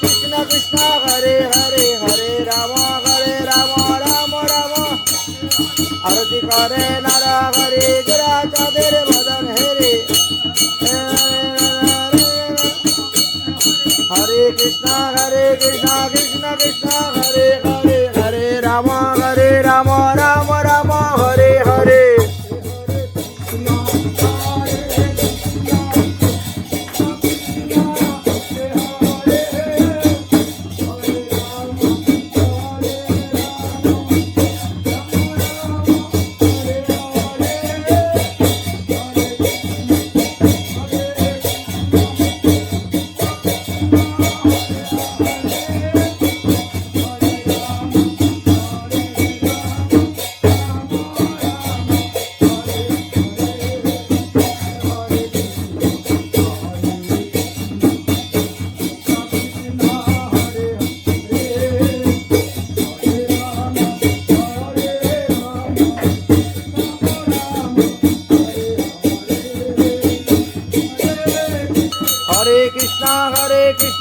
কৃষ্ণ কৃষ্ণ, হরে হরে হরে রাম হরে রাম রাম রাম। আরতি করে নর হরে গিরা চাঁদের বদন হেরে। হরে কৃষ্ণ হরে কৃষ্ণ কৃষ্ণ কৃষ্ণ, হরে হরে হরে রাম হরে রাম।